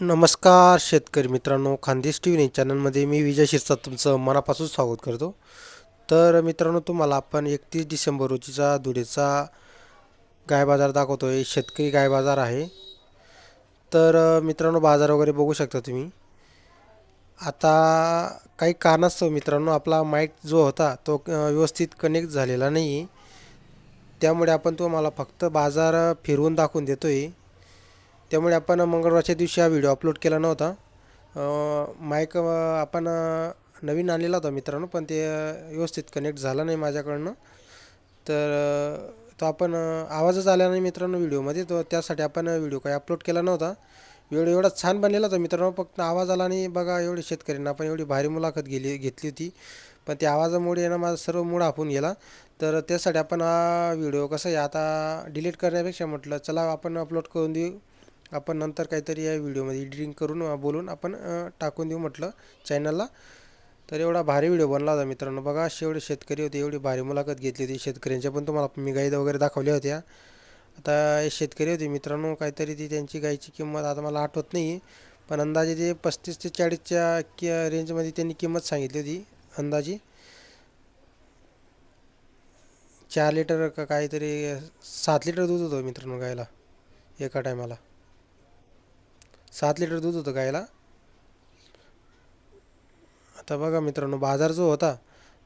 नमस्कार शेतकरी मित्रांनो खानदेश टी व्ही न्यूज चॅनलमध्ये मी विजय शिरसाट तुमचं मनापासून स्वागत करतो. तर मित्रांनो तुम्हाला आपण एकतीस डिसेंबर रोजीचा धुळेचा गाय बाजार दाखवतो आहे शेतकरी गाय बाजार आहे. तर मित्रांनो बाजार वगैरे बघू शकता तुम्ही. आता काही कारणास्तव मित्रांनो आपला माईक जो होता तो व्यवस्थित कनेक्ट झालेला नाही आहे त्यामुळे आपण तुम्हाला फक्त बाजार फिरवून दाखवून देतो आहे त्यामुळे आपण मंगळवारच्या दिवशी हा व्हिडिओ अपलोड केला नव्हता. माईक आपण नवीन आणलेला होता मित्रांनो पण ते व्यवस्थित कनेक्ट झाला नाही माझ्याकडनं. तर तो आपण आवाजच आला नाही मित्रांनो व्हिडिओमध्ये तो त्यासाठी आपण व्हिडिओ काही अपलोड केला नव्हता. व्हिडिओ एवढा छान बनलेला होता मित्रांनो फक्त आवाज आला नाही. बघा एवढे शेतकऱ्यांना आपण एवढी भारी मुलाखत गेली घेतली होती. पण त्या आवाजामुळे ना माझा सर्व मूड हापून गेला. तर त्यासाठी आपण हा व्हिडिओ कसं आहे आता डिलीट करण्यापेक्षा म्हटलं चला आपण अपलोड करून देऊ. आपण नंतर काहीतरी या व्हिडिओमध्ये एडिटिंग करून बोलून आपण टाकून देऊ म्हटलं चॅनलला तर एवढा भारी व्हिडिओ बनला होता मित्रांनो. बघा असे एवढे शेतकरी होते एवढी भारी मुलाखत घेतली होती. शेतकऱ्यांच्या पण तुम्हाला मी गाईद वगैरे दाखवल्या होत्या. आता हे शेतकरी होते मित्रांनो काहीतरी ती त्यांची गाईची किंमत आता मला आठवत नाही. पण अंदाजे ते पस्तीस ते चाळीसच्या कि रेंजमध्ये त्यांनी किंमत सांगितली होती अंदाजे. चार लिटर का काहीतरी सात लिटर दूध होतं मित्रांनो गायला एका टायमाला सात लिटर दूध होतं गायला. आता बघा मित्रांनो बाजार जो होता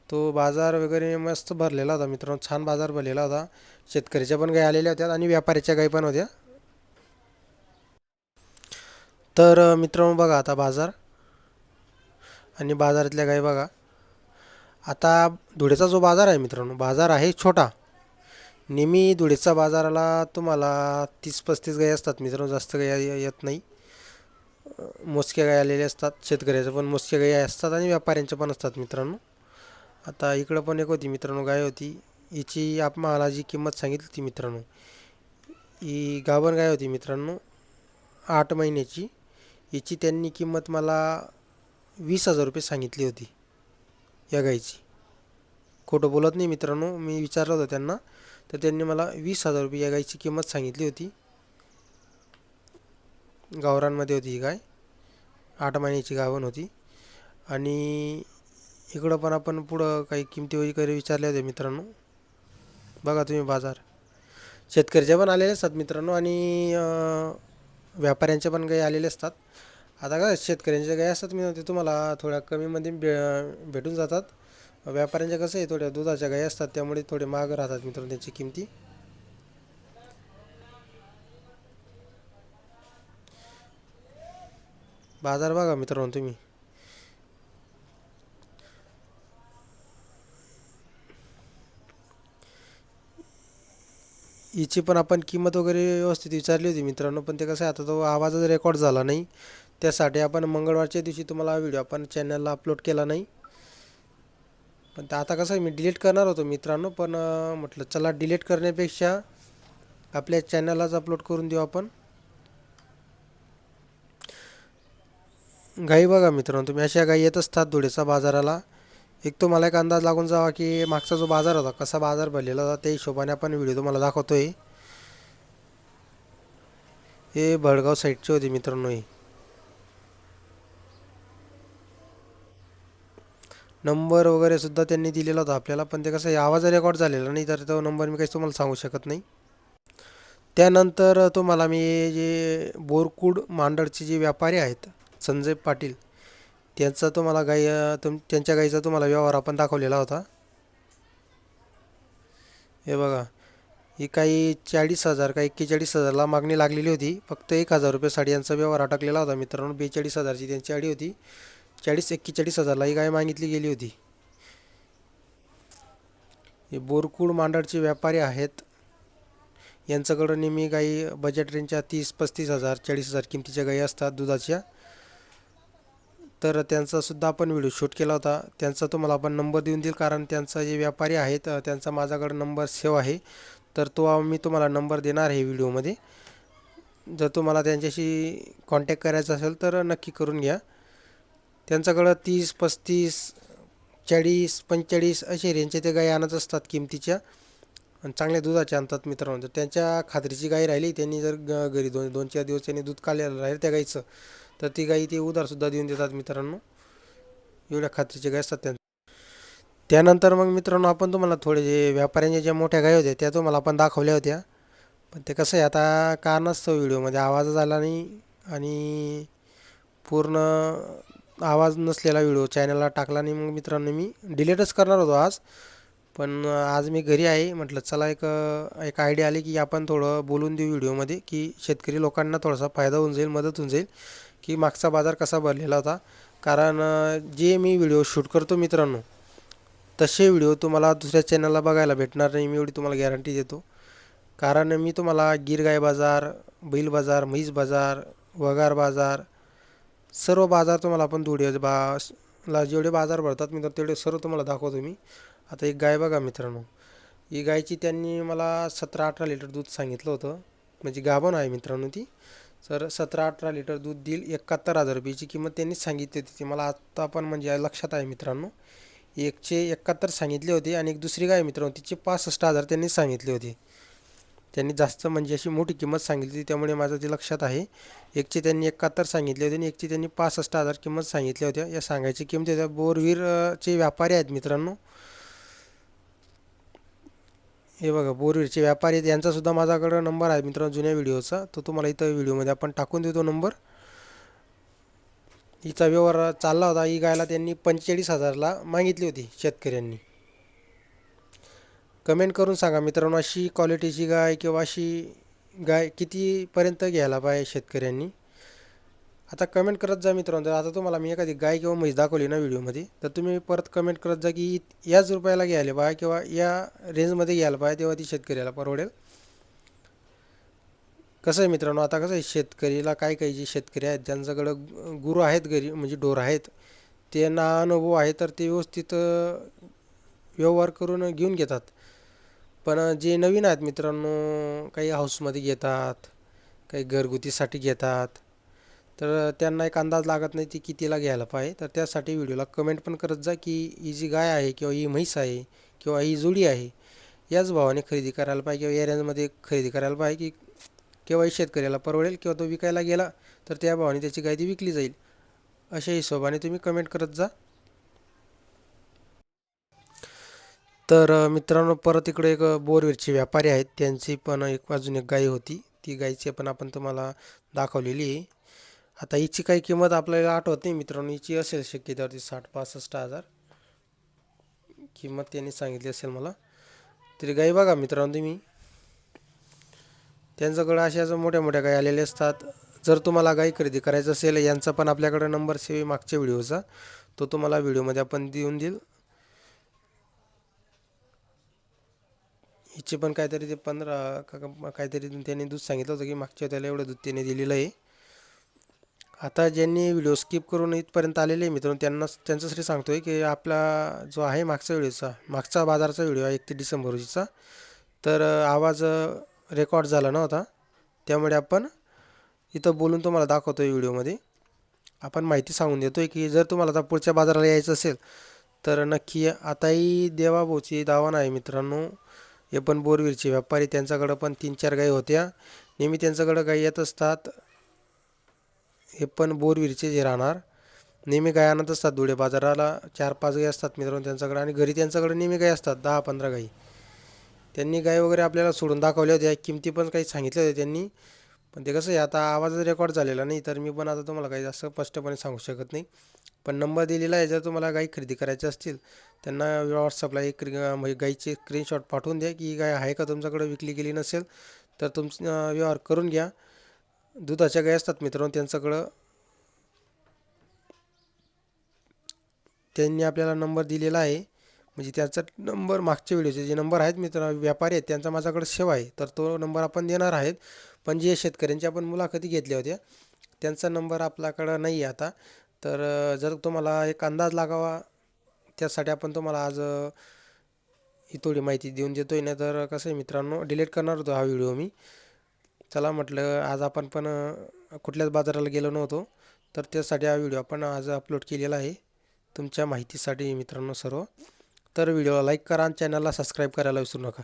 तो बाजार वगैरे मस्त भरलेला होता मित्रांनो. छान बाजार भरलेला होता. शेतकऱ्याच्या पण गाय आलेल्या होत्या आणि व्यापाऱ्याच्या गाई पण होत्या. तर मित्रांनो बघा आता बाजार. आणि बाजारातल्या गाई बघा. आता धुळेचा जो बाजार आहे मित्रांनो बाजार आहे छोटा. नेहमी धुळेचा बाजाराला तुम्हाला तीस पस्तीस गाई असतात मित्रांनो जास्त गाय येत नाही. मोजक्या गाय आलेल्या असतात शेतकऱ्याच्या पण मोजक्या गाय असतात आणि व्यापाऱ्यांच्या पण असतात मित्रांनो. आता इकडं पण एक होती मित्रांनो गाय होती. हिची मला जी किंमत सांगितली होती मित्रांनो ही गाभण गाय होती मित्रांनो आठ महिन्याची. हिची त्यांनी किंमत मला वीस हजार रुपये सांगितली होती या गायची. खोटं बोलत नाही मित्रांनो मी विचारलं होतं त्यांना तर त्यांनी मला वीस हजार रुपये या गायची किंमत सांगितली होती. गावरांमध्ये होती ही गाय. आठ महिन्याची गाभण होती. आणि इकडं पण आपण पुढं काही किमती वगैरे विचारल्या होत्या मित्रांनो. बघा तुम्ही बाजार. शेतकऱ्याच्या पण आलेले असतात मित्रांनो आणि व्यापाऱ्यांच्या पण काही आलेले असतात. आता काय शेतकऱ्यांच्या गाय असतात मी ते तुम्हाला थोड्या कमीमध्ये भे भेटून जातात. व्यापाऱ्यांच्या कसं आहे थोड्या दुधाच्या गाई असतात त्यामुळे थोडे महाग राहतात मित्रांनो त्यांची किमती. बाजार बघा मित्रांनो तुम्ही. याची पण आपण किंमत वगैरे व्यवस्थित विचारली होती मित्रांनो पण ते कसं आहे आता तो आवाजच रेकॉर्ड झाला नाही. त्यासाठी आपण मंगळवारच्या दिवशी तुम्हाला हा व्हिडिओ आपण चॅनलला अपलोड केला नाही. पण ते आता कसं आहे मी डिलीट करणार होतो मित्रांनो पण म्हटलं चला डिलीट करण्यापेक्षा आपल्या चॅनललाच अपलोड करून देऊ आपण. गाई बघा मित्रांनो तुम्ही अशा गाई येत असतात धुळेचा बाजाराला. एक तुम्हाला मला एक अंदाज लागून जावा की मागचा जो बाजार होता कसा बाजार भरलेला होता त्या हिशोबाने आपण व्हिडिओ तुम्हाला आहे हे भडगाव साईडचे होते मित्रांनो हे. नंबर वगैरे सुद्धा त्यांनी दिलेला होता आपल्याला पण ते कसं आहे आवाज रेकॉर्ड झालेला नाही तर तो नंबर मी काही तुम्हाला सांगू शकत नाही. त्यानंतर तुम्हाला मी जे बोरकूड मांडळचे जे व्यापारी आहेत संजय पाटील. त्यांचा तुम्हाला गाई तुम त्यांच्या गाईचा तुम्हाला व्यवहार आपण दाखवलेला होता. हे बघा ही काही चाळीस हजार का एक्केचाळीस हजारला मागणी लागलेली होती. फक्त एक हजार रुपये यांचा व्यवहार अटकलेला होता. मित्रांनो बेचाळीस हजारची त्यांची आडी होती. चाळीस एक्केचाळीस हजारला ही गाय मागितली गेली होती. हे बोरकुड मांडळचे व्यापारी आहेत. यांच्याकडं नेहमी गाई बजेट रेंजच्या तीस पस्तीस हजार चाळीस हजार किमतीच्या गाई असतात दुधाच्या. तर त्यांचासुद्धा आपण व्हिडिओ शूट केला होता. त्यांचा तुम्हाला आपण नंबर देऊन देईल कारण त्यांचा जे व्यापारी आहेत त्यांचा माझ्याकडं नंबर सेव्ह आहे. तर तो मी तुम्हाला नंबर देणार आहे व्हिडिओमध्ये जर तुम्हाला त्यांच्याशी कॉन्टॅक्ट करायचा असेल तर नक्की करून घ्या. त्यांच्याकडं तीस पस्तीस चाळीस पंचेचाळीस असे रेंजचे ते गाई आणत असतात किमतीच्या. आणि चांगल्या दुधाच्या आणतात मित्रांनो. जर त्यांच्या खात्रीची गाय राहिली. त्यांनी जर ग घरी दोन दोन चार दिवस त्यांनी दूध काढलेलं राहील त्या गाईचं. तर ती गाई ते उधारसुद्धा देऊन देतात मित्रांनो. एवढ्या खात्रीचे गाय असतात त्या त्यानंतर मग मित्रांनो आपण तुम्हाला थोडे जे व्यापाऱ्यांच्या ज्या मोठ्या गाय होत्या त्या तुम्हाला आपण दाखवल्या होत्या. पण ते कसं आहे आता कारणास्तव व्हिडिओमध्ये आवाजच आला नाही आणि पूर्ण आवाज नसलेला व्हिडिओ चॅनलला टाकला नाही. मग मित्रांनो मी डिलेटच करणार होतो आज. पण आज मी घरी आहे म्हटलं चला एक एक आयडिया आली की आपण थोडं बोलून देऊ व्हिडिओमध्ये की शेतकरी लोकांना थोडासा फायदा होऊन जाईल मदत होऊन जाईल. की मागचा बाजार कसा भरलेला होता. कारण जे मी व्हिडिओ शूट करतो मित्रांनो तसे व्हिडिओ तुम्हाला दुसऱ्या चॅनलला बघायला भेटणार नाही. मी एवढी तुम्हाला गॅरंटी देतो. कारण मी तुम्हाला गिरगाय बाजार बैल बाजार म्हैस बाजार वगार बाजार सर्व बाजार तुम्हाला आपण धुळे बाला जेवढे बाजार भरतात मी तेवढे सर्व तुम्हाला दाखवतो मी. आता एक गाय बघा मित्रांनो. ही गायची त्यांनी मला सतरा अठरा लिटर दूध सांगितलं होतं. म्हणजे गाभण आहे मित्रांनो ती. सर सतरा अठरा लिटर दूध देईल. एकाहत्तर हजार रुपयाची किंमत त्यांनीच सांगितली होती. ती मला आत्ता पण म्हणजे लक्षात आहे मित्रांनो. एकशे एकाहत्तर सांगितले होते आणि एक दुसरी गाय मित्रांनो तिचे पासष्ट हजार त्यांनी सांगितले होते. त्यांनी जास्त म्हणजे अशी मोठी किंमत सांगितली होती त्यामुळे माझं ते लक्षात आहे. एकचे त्यांनी एकाहत्तर सांगितले होते आणि एकचे त्यांनी पासष्ट हजार किंमत सांगितल्या होत्या. या सांगायची किंमत होत्या बोरवीरचे व्यापारी आहेत मित्रांनो. हे बघा बोरवीरचे व्यापारी आहेत. यांचासुद्धा माझ्याकडं नंबर आहे मित्रांनो जुन्या व्हिडिओचा. तो तुम्हाला इथं व्हिडिओमध्ये आपण टाकून देतो नंबर. हिचा व्यवहार चालला होता. ही गायला त्यांनी पंचेचाळीस हजारला मागितली होती शेतकऱ्यांनी. कमेंट करून सांगा मित्रांनो अशी क्वालिटीची गाय किंवा अशी गाय कितीपर्यंत घ्यायला पाहिजे शेतकऱ्यांनी? आता कमेंट करत जा मित्रांनो. जर आता तुम्हाला मी एखादी गाय किंवा म्हैस दाखवली ना व्हिडिओमध्ये तर तुम्ही परत कमेंट करत जा की याच रुपयाला घ्यायला पाहिजे किंवा या रेंजमध्ये घ्यायला पाहिजे तेव्हा ती शेतकऱ्याला परवडेल. कसं आहे मित्रांनो आता कसं आहे शेतकरीला काय काही जे शेतकरी आहेत ज्यांच्याकडं गुरु आहेत घरी म्हणजे ढोर आहेत त्यांना अनुभव आहे तर ते व्यवस्थित व्यवहार करून घेऊन घेतात. पण जे नवीन आहेत मित्रांनो काही हाऊसमध्ये घेतात काही घरगुतीसाठी घेतात तर त्यांना एक अंदाज लागत नाही ती कितीला घ्यायला पाहिजे. तर त्यासाठी व्हिडिओला कमेंट पण करत जा की ही जी गाय आहे किंवा ही म्हैस आहे किंवा ही जुडी आहे याच भावाने खरेदी करायला पाहिजे किंवा एरियाजमध्ये खरेदी करायला पाहिजे की केव्हाही शेतकऱ्याला परवडेल किंवा तो विकायला गेला तर त्या भावाने त्याची गाय ती विकली जाईल. अशा हिशोबाने तुम्ही कमेंट करत जा. तर मित्रांनो परत इकडे एक बोरवेरचे व्यापारी आहेत. त्यांची पण एक अजून एक गाय होती. ती गायची पण आपण तुम्हाला दाखवलेली आहे. आता हिची काही किंमत आपल्याला आठवत नाही मित्रांनो. हिची असेल शक्यतेवरती साठ पासष्ट हजार. किंमत त्यांनी सांगितली असेल मला. तरी गाई बघा मित्रांनो तुम्ही. त्यांच्याकडं अशा मोठ्या मोठ्या गाई आलेल्या असतात. जर तुम्हाला गाई खरेदी करायचं असेल यांचा पण आपल्याकडं नंबर सेव मागच्या व्हिडिओचा. तो तुम्हाला व्हिडिओमध्ये आपण देऊन देईल. हिचे पण काहीतरी ते पंधरा का काहीतरी त्यांनी दूध सांगितलं होतं की मागच्या त्याला एवढं दूध त्याने दिलेलं आहे. आता ज्यांनी व्हिडिओ स्किप करून इथपर्यंत आलेले मित्रांनो त्यांना त्यांच्यासाठी सांगतो आहे की आपला जो आहे मागचा व्हिडिओचा मागचा बाजारचा व्हिडिओ आहे एकतीस डिसेंबर रोजीचा. तर आवाज रेकॉर्ड झाला नव्हता त्यामुळे आपण इथं बोलून तुम्हाला दाखवतो आहे व्हिडिओमध्ये. आपण माहिती सांगून देतो आहे की जर तुम्हाला आता पुढच्या बाजाराला यायचं असेल तर नक्की आताही देवाभाऊची दावा आहे मित्रांनो. हे पण बोरवीरचे व्यापारी त्यांच्याकडं पण तीन चार गाई होत्या. नेहमी त्यांच्याकडं गाई येत असतात. हे पण बोरविरचे जे राहणार नेहमी गाय आणत असतात धुळे बाजाराला. चार पाच गाई असतात मित्रांनो त्यांच्याकडे आणि घरी त्यांच्याकडे नेहमी गाई असतात दहा पंधरा गाई. त्यांनी गाय वगैरे आपल्याला सोडून दाखवल्या होत्या किमती पण काही सांगितल्या होत्या त्यांनी. पण ते कसं आहे आता आवाज रेकॉर्ड झालेला नाही तर मी पण आता तुम्हाला काही जास्त स्पष्टपणे सांगू शकत नाही. पण नंबर दिलेला आहे जर तुम्हाला गाई खरेदी करायची असतील त्यांना व्हॉट्सअपला एक म्हणजे गाईचे स्क्रीनशॉट पाठवून द्या की गाय आहे का तुमच्याकडे विकली गेली नसेल तर तुमचं व्यवहार करून घ्या. दुधाच्या गाय असतात मित्रांनो त्यांच्याकडं त्यांनी आपल्याला नंबर दिलेला आहे. म्हणजे त्याचा नंबर मागच्या व्हिडिओचे जे नंबर आहेत मित्र व्यापारी आहेत त्यांचा माझ्याकडे सेवा आहे. तर तो नंबर आपण देणार आहेत. पण जे शेतकऱ्यांची आपण मुलाखती घेतल्या होत्या त्यांचा नंबर आपल्याकडं नाही आहे आता. तर जर तुम्हाला एक अंदाज लागावा त्यासाठी आपण तुम्हाला आज ही थोडी माहिती देऊन देतो आहे ना तर कसं आहे मित्रांनो डिलीट करणार होतो हा व्हिडिओ मी. चला म्हटलं आज आपण पण कुठल्याच बाजाराला गेलो नव्हतो. तर त्यासाठी हा व्हिडिओ आपण आज अपलोड केलेला आहे. तुमच्या माहितीसाठी मित्रांनो सर्व. तर व्हिडिओला लाईक करा आणि चॅनलला सबस्क्राईब करायला विसरू नका.